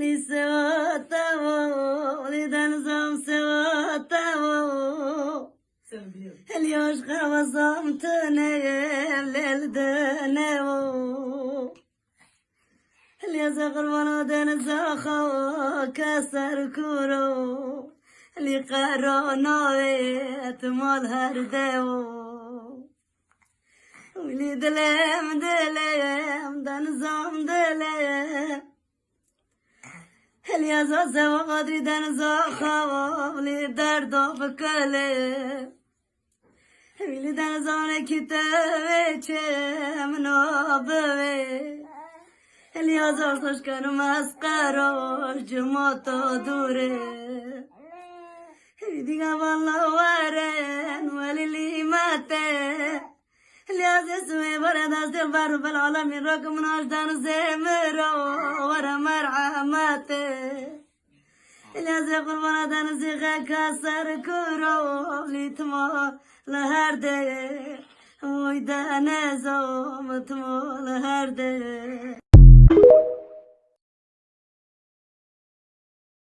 لسواتاو لدن زم سواتاو اليوش خوصم تنيل ليل دنيو اللي زغر ونودن زخو كسر كورو اللي قارو ولي دلام دلم از آزه و قدری دنزا خواب لی درد و بکله ولی دنزانه کتابه چه منابه هلی از آرسش کنم از قراش جماعتا دوره. دیگه والله وارن ولی لیمته. لیاز اسمي برد از دل بر بالعالمين رقم ناجدان زمر ورا مرعماته لیاز قربان دان زیغه کسر کرو لیتما لهر ده وی دانه زوم تما لهر ده